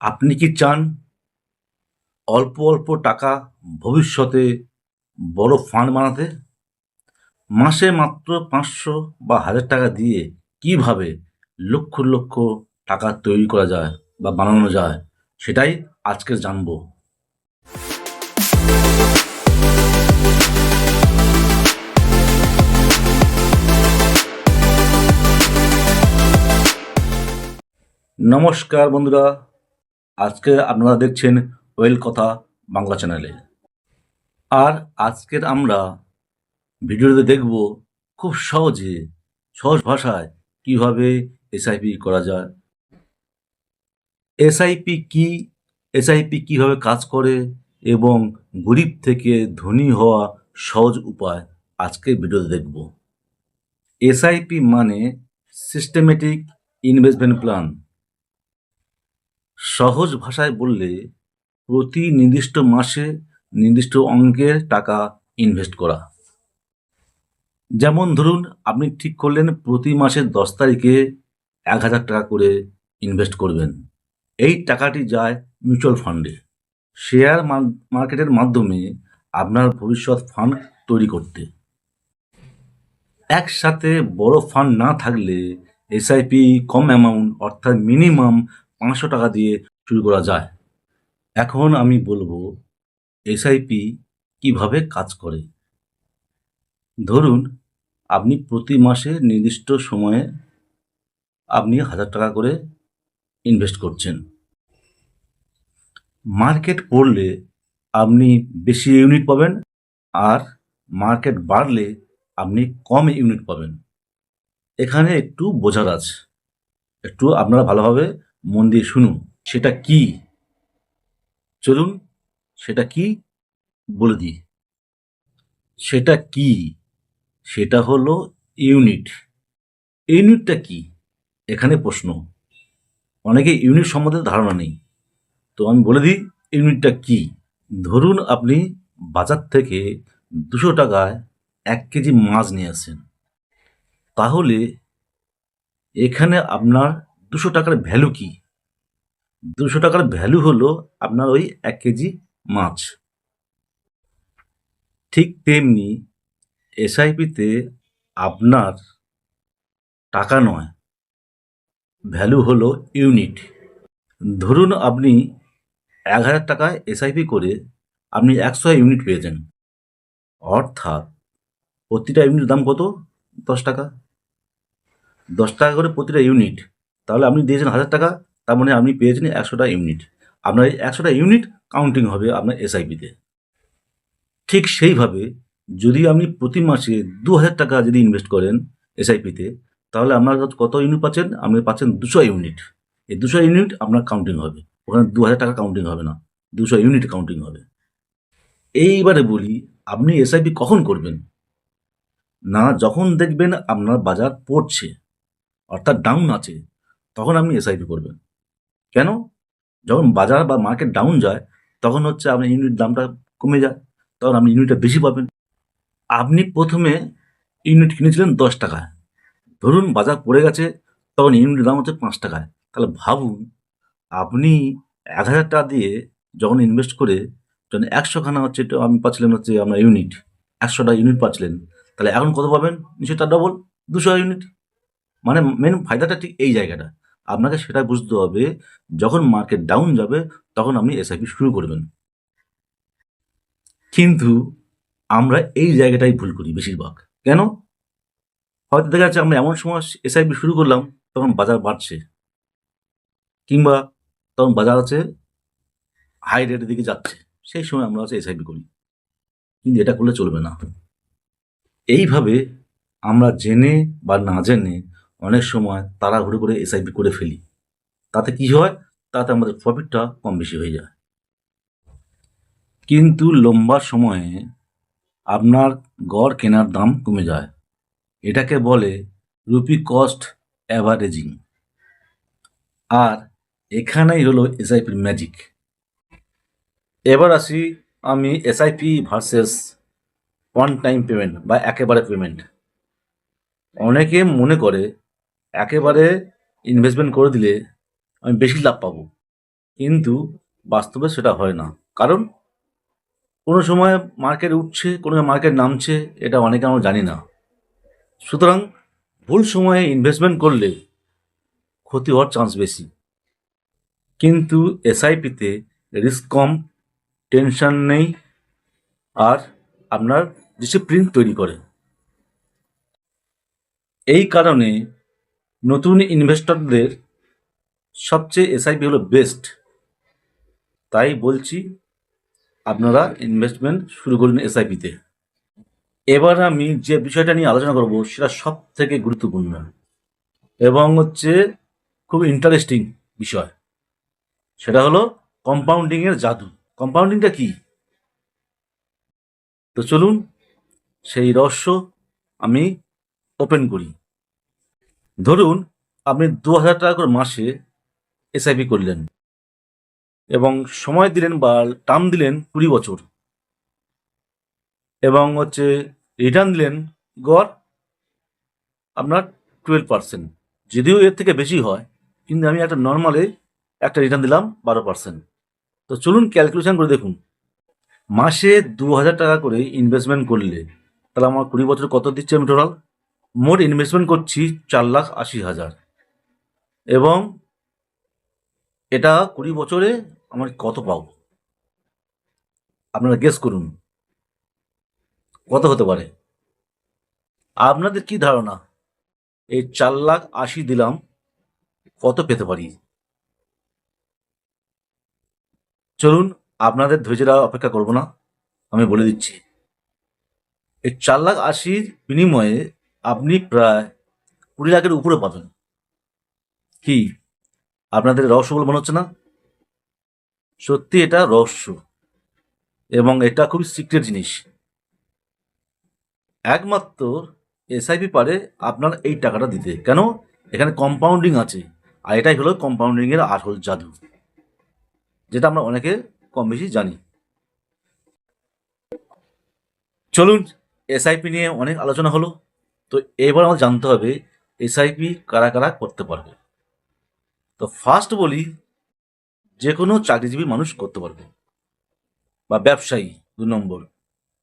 আপনি কি চান অল্প অল্প টাকা ভবিষ্যতে বড় ফান্ড বানাতে? মাসে মাত্র পাঁচশো বা হাজার টাকা দিয়ে কীভাবে লক্ষ লক্ষ টাকা তৈরি করা যায় বা বানানো যায় সেটাই আজকে জানব। নমস্কার বন্ধুরা আজকে আপনারা দেখছেন ওয়েল কথা বাংলা চ্যানেলে। আর আজকের আমরা ভিডিওতে দেখব খুব সহজে, সহজ ভাষায় কীভাবে এসআইপি করা যায়। এসআইপি কি এসআইপি কীভাবে কাজ করে এবং গরিব থেকে ধনী হওয়া সহজ উপায় আজকে ভিডিওতে দেখব। এসআইপি মানে সিস্টেমেটিক ইনভেস্টমেন্ট প্ল্যান সহজ ভাষায় বললে প্রতি নির্দিষ্ট মাসে নির্দিষ্ট অঙ্কের টাকা ইনভেস্ট করা। যেমন ধরুন, আপনি ঠিক করলেন প্রতি মাসের দশ তারিখে এক হাজার টাকা করে ইনভেস্ট করবেন। এই টাকাটি যায় মিউচুয়াল ফান্ডে শেয়ার মার- মার্কেটের মাধ্যমে আপনার ভবিষ্যৎ ফান্ড তৈরি করতে। একসাথে বড় ফান্ড না থাকলে এসআইপি কম অ্যামাউন্ট অর্থাৎ মিনিমাম পাঁচশো টাকা দিয়ে শুরু করা যায়। এখন আমি বলব এসআইপি কীভাবে কাজ করে? ধরুন, আপনি প্রতি মাসে নির্দিষ্ট সময়ে আপনি হাজার টাকা করে ইনভেস্ট করছেন। মার্কেট পড়লে আপনি বেশি ইউনিট পাবেন আর মার্কেট বাড়লে আপনি কম ইউনিট পাবেন। এখানে একটু বোঝার আছে। একটু আপনারা ভালোভাবে মন দিয়ে শুনুন, সেটা কি? চলুন, সেটা কি বলে দিই। সেটা কি? সেটা হলো ইউনিট। ইউনিটটা কি? এখানে প্রশ্ন। অনেকে ইউনিট সম্বন্ধে ধারণা নেই। তো আমি বলে দিই, ইউনিটটা কি? ধরুন আপনি বাজার থেকে দুশো টাকায় এক কেজি মাছ নিয়ে আসেন। তাহলে এখানে আপনার দুশো টাকার ভ্যালু কি? দুশো টাকার ভ্যালু হলো আপনার ওই এক কেজি মাছ। ঠিক তেমনি এসআইপিতে আপনার টাকা নয় ভ্যালু হলো ইউনিট ধরুন আপনি এক হাজার টাকায় এসআইপি করে আপনি একশো ইউনিট পেয়েছেন অর্থাৎ প্রতিটা ইউনিট দাম কত? দশ টাকা। দশ টাকা করে প্রতিটা ইউনিট তাহলে আপনি দিয়েছেন হাজার টাকা, তার মানে আপনি পেয়েছেন একশোটা ইউনিট। আপনার এই একশোটা ইউনিট কাউন্টিং হবে আপনার এসআইপিতে ঠিক সেইভাবে যদি আপনি প্রতি মাসে দু হাজার টাকা যদি ইনভেস্ট করেন এসআইপিতে তাহলে আপনার কত ইউনিট পাচ্ছেন? আপনি পাচ্ছেন দুশো ইউনিট। এই দুশো ইউনিট আপনার কাউন্টিং হবে। ওখানে দু হাজার টাকা কাউন্টিং হবে না, দুশো ইউনিট কাউন্টিং হবে। এইবারে বলি, আপনি এসআইপি কখন করবেন? না, যখন দেখবেন আপনার বাজার পড়ছে, অর্থাৎ ডাউন আছে তখন আপনি এসআইপি করবেন। কেন? যখন বাজার বা মার্কেট ডাউন যায়, তখন হচ্ছে আপনি ইউনিট দামটা কমে যায়, তখন আপনি ইউনিটটা বেশি পাবেন। আপনি প্রথমে ইউনিট কিনেছিলেন দশ টাকায়। ধরুন বাজার পড়ে গেছে, তখন ইউনিটের দাম হচ্ছে পাঁচ টাকায়। তাহলে ভাবুন, আপনি এক হাজার টাকা দিয়ে যখন ইনভেস্ট করে, যখন একশোখানা হচ্ছে, তো আমি পাচ্ছিলেন হচ্ছে আপনার ইউনিট একশোটা ইউনিট পাচ্ছিলেন। তাহলে এখন কত পাবেন? নিশ্চয়ই তার ডবল দুশো ইউনিট মানে মেন ফায়দাটা ঠিক এই জায়গাটা। আপনাকে সেটা বুঝতে হবে, যখন মার্কেট ডাউন যাবে, তখন আপনি এসআইপি শুরু করবেন কিন্তু আমরা এই জায়গাটাই ভুল করি বেশিরভাগ। কেন? হয়তো দেখা যাচ্ছে আমরা এমন সময় এসআইপি শুরু করলাম, তখন বাজার বাড়ছে। কিংবা তখন বাজার আছে হাই রেটের দিকে যাচ্ছে। সেই সময় আমরা হচ্ছে এসআইপি করি। কিন্তু এটা করলে চলবে না। এইভাবে আমরা জেনে বা না জেনে অনেক সময় তারা তাড়াহুড়ো করে এসআইপি করে ফেলি। তাতে কি হয়? তাতে আমাদের প্রফিটটা কম বেশি হয়ে যায়। কিন্তু লম্বা সময়ে আপনার গড় কেনার দাম কমে যায়। এটাকে বলে রুপি কস্ট অ্যাভারেজিং আর এখানেই হলো এসআইপির ম্যাজিক এবার আসি আমি SIP versus one time payment বা একেবারে পেমেন্ট অনেকে মনে করে একেবারে ইনভেস্টমেন্ট করে দিলে আমি বেশি লাভ পাবো। কিন্তু বাস্তবে সেটা হয় না। কারণ কোনো সময় মার্কেট উঠছে, কোনো সময় মার্কেট নামছে, এটা অনেকে আমরা জানি না। সুতরাং ভুল সময়ে ইনভেস্টমেন্ট করলে ক্ষতি হওয়ার চান্স বেশি। কিন্তু এসআইপিতে রিস্ক কম টেনশন নেই, আর আপনার ডিসিপ্লিন তৈরি করে। এই কারণে নতুন ইনভেস্টরদের সবচেয়ে এসআইপি হলো বেস্ট তাই বলছি, আপনারা ইনভেস্টমেন্ট শুরু করুন এসআইপিতে এবার আমি যে বিষয়টা নিয়ে আলোচনা করব, সেটা সব থেকে গুরুত্বপূর্ণ এবং হচ্ছে খুব ইন্টারেস্টিং বিষয়। সেটা হলো কম্পাউন্ডিং এর জাদু। কম্পাউন্ডিংটা কি? তো চলুন, সেই রহস্য আমি ওপেন করি। ধরুন, আপনি দু হাজার টাকা করে মাসে এসআইপি করলেন এবং সময় দিলেন বা টার্ম দিলেন কুড়ি বছর এবং হচ্ছে রিটার্ন দিলেন গড় আপনার টুয়েলভ পার্সেন্ট যদিও এর থেকে বেশি হয়, কিন্তু আমি একটা নর্মালে একটা রিটার্ন দিলাম বারো পার্সেন্ট তো চলুন ক্যালকুলেশন করে দেখুন। মাসে দু হাজার টাকা করে ইনভেস্টমেন্ট করলে, তাহলে আমার কুড়ি বছর কত দিচ্ছে আমি টোটাল মোট ইনভেস্টমেন্ট করছি চার লাখ আশি হাজার। এবং এটা কুড়ি বছরে আমার কত পাব? আপনারা গেস করুন। কত হতে পারে? আপনাদের কি ধারণা? এই চার লাখ আশি দিলাম, কত পেতে পারি? চলুন, আপনাদের ধৈর্যরা অপেক্ষা করব না। আমি বলে দিচ্ছি, এই চার লাখ আশির বিনিময়ে আপনি প্রায় কুড়ি লাখের উপরে পাবেন। কি? আপনাদের রহস্য বলে মনে হচ্ছে না? সত্যি এটা রহস্য। এবং এটা খুবই সিক্রেট জিনিস। একমাত্র এসআইপি পারে আপনার এই টাকাটা দিতে। কেন? এখানে কম্পাউন্ডিং আছে। আর এটাই হলো কম্পাউন্ডিং এর আসল জাদু। যেটা আমরা অনেকে কম বেশি জানি। চলুন, এসআইপি নিয়ে অনেক আলোচনা হলো। তো এবার আমাদের জানতে হবে এসআইপি কারা কারা করতে পারবে? তো ফার্স্ট বলি যে কোনো চাকরিজীবী মানুষ করতে পারবে। বা ব্যবসায়ী, দু নম্বর।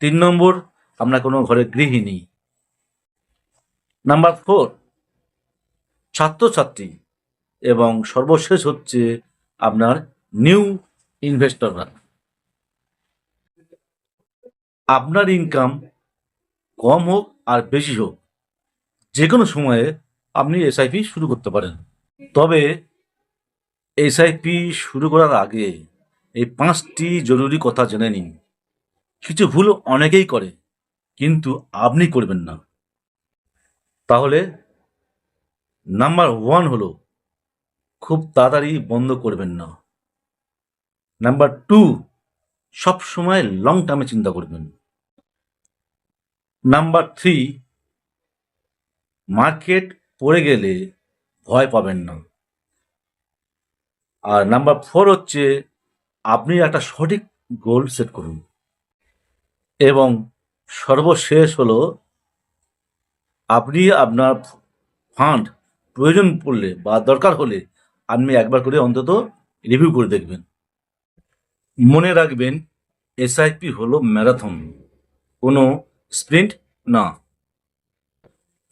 তিন নম্বর, আমরা কোনো ঘরে গৃহিণী। নাম্বার ফোর ছাত্রছাত্রী। এবং সর্বশেষ হচ্ছে আপনার নিউ ইনভেস্টররা আপনার ইনকাম কম হোক আর বেশি হোক যে কোনো সময়ে আপনি এসআইপি শুরু করতে পারেন। তবে এসআইপি শুরু করার আগে এই পাঁচটি জরুরি কথা জেনে নিন। কিছু ভুল অনেকেই করে, কিন্তু আপনি করবেন না। তাহলে নাম্বার ওয়ান হলো, খুব তাড়াতাড়ি বন্ধ করবেন না। নাম্বার টু সব সময় লং টার্মে চিন্তা করবেন। নাম্বার থ্রি মার্কেট পড়ে গেলে ভয় পাবেন না। আর নাম্বার ফোর হচ্ছে, আপনি একটা সঠিক গোল সেট করুন। এবং সর্বশেষ হলো, আপনি আপনার ফান্ড প্রয়োজন পড়লে বা দরকার হলে আপনি একবার করে অন্তত রিভিউ করে দেখবেন। মনে রাখবেন, এসআইপি হলো ম্যারাথন, কোনো স্প্রিন্ট না।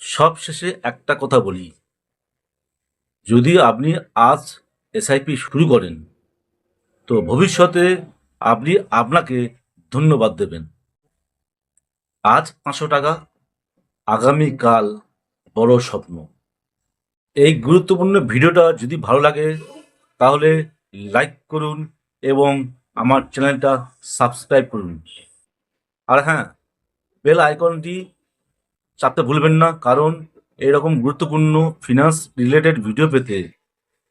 সবশেষে একটা কথা বলি। যদি আপনি আজ এসআইপি শুরু করেন, তো ভবিষ্যতে আপনি আপনাকে ধন্যবাদ দেবেন। আজ পাঁচশো টাকা আগামীকাল বড় স্বপ্ন। এই গুরুত্বপূর্ণ ভিডিওটা যদি ভালো লাগে, তাহলে লাইক করুন এবং আমার চ্যানেলটা সাবস্ক্রাইব করুন। আর হ্যাঁ বেল আইকনটি চাপতে ভুলবেন না, কারণ এরকম গুরুত্বপূর্ণ ফিনান্স রিলেটেড ভিডিও পেতে।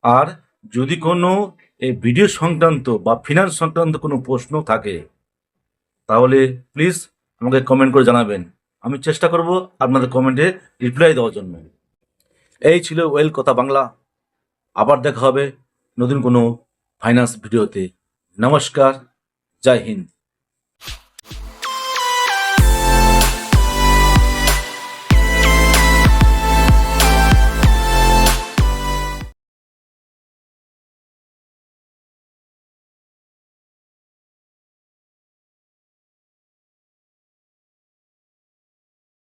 আর যদি কোনো এই ভিডিও সংক্রান্ত বা ফিনান্স সংক্রান্ত কোনো প্রশ্ন থাকে, তাহলে প্লিজ আমাকে কমেন্ট করে জানাবেন। আমি চেষ্টা করব আপনাদের কমেন্টে রিপ্লাই দেওয়ার জন্য। এই ছিল ওয়েল কথা বাংলা। আবার দেখা হবে নতুন কোনো ফাইন্যান্স ভিডিওতে নমস্কার, জয় হিন্দ।